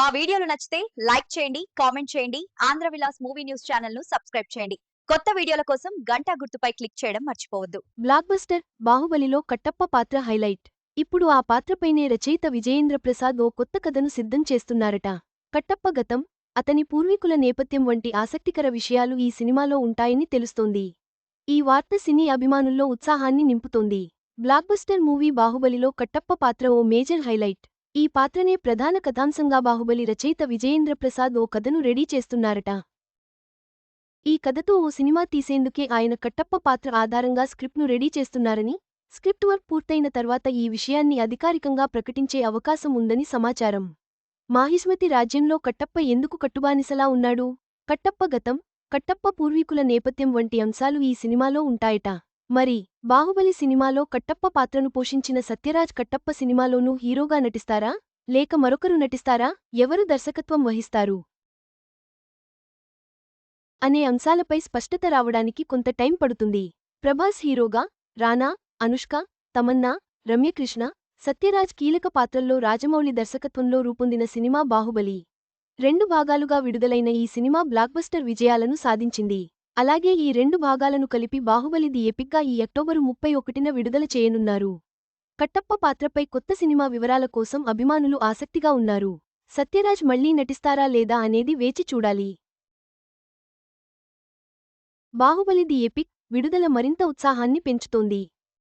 మా వీడియోలు నచ్చితే లైక్ చేయండి కామెంట్ చేయండి ఆంధ్ర విలాస్ మూవీ న్యూస్ ఛానల్ను సబ్స్క్రైబ్ చేయండి. కొత్త వీడియోల కోసం గంట గుర్తుపై క్లిక్ చేయడం మర్చిపోవద్దు. బ్లాక్ బస్టర్ బాహుబలిలో కట్టప్ప పాత్ర హైలైట్. ఇప్పుడు ఆ పాత్రపైనే రచయిత విజయేంద్ర ప్రసాద్ ఓ కొత్త కథను సిద్ధం చేస్తున్నారట. కట్టప్ప గతం అతని పూర్వీకుల నేపథ్యం వంటి ఆసక్తికర విషయాలు ఈ సినిమాలో ఉంటాయని తెలుస్తోంది. ఈ వార్త సినీ అభిమానుల్లో ఉత్సాహాన్ని నింపుతోంది. బ్లాక్బస్టర్ మూవీ బాహుబలిలో కట్టప్ప పాత్ర ఓ మేజర్ హైలైట్. ఈ పాత్రనే ప్రధాన కథాంశంగా బాహుబలి రచయిత విజయేంద్ర ప్రసాద్ ఓ కథను రెడీ చేస్తున్నారట. ఈ కథతో ఓ సినిమా తీసేందుకే ఆయన కట్టప్ప పాత్ర ఆధారంగా స్క్రిప్ట్ను రెడీ చేస్తున్నారని స్క్రిప్ట్ వర్క్ పూర్తయిన తర్వాత ఈ విషయాన్ని అధికారికంగా ప్రకటించే అవకాశం ఉందని సమాచారం. మాహిష్మతి రాజ్యంలో కట్టప్ప ఎందుకు కట్టుబానిసలా ఉన్నాడు? కట్టప్ప గతం కట్టప్ప పూర్వీకుల నేపథ్యం వంటి అంశాలు ఈ సినిమాలో ఉంటాయట. మరి బాహుబలి సినిమాలో కట్టప్ప పాత్రను పోషించిన సత్యరాజ్ కట్టప్ప సినిమాలోనూ హీరోగా నటిస్తారా? లేక మరొకరు నటిస్తారా? ఎవరు దర్శకత్వం వహిస్తారు? అనే అంశాలపై స్పష్టత రావడానికి కొంత టైం పడుతుంది. ప్రభాస్ హీరోగా రానా అనుష్క తమన్నా రమ్యకృష్ణ సత్యరాజ్ కీలక పాత్రల్లో రాజమౌళి దర్శకత్వంలో రూపొందిన సినిమా బాహుబలి. రెండు భాగాలుగా విడుదలైన ఈ సినిమా బ్లాక్బస్టర్ విజయాలను సాధించింది. అలాగే ఈ రెండు భాగాలను కలిపి బాహుబలిది ఎపిక్గా ఈ అక్టోబరు ముప్పై ఒకటిన విడుదల చేయనున్నారు. కట్టప్ప పాత్రపై కొత్త సినిమా వివరాల కోసం అభిమానులు ఆసక్తిగా ఉన్నారు. సత్యరాజ్ మళ్ళీ నటిస్తారా లేదా అనేది వేచి చూడాలి. బాహుబలిది ఎపిక్ విడుదల మరింత ఉత్సాహాన్ని పెంచుతోంది.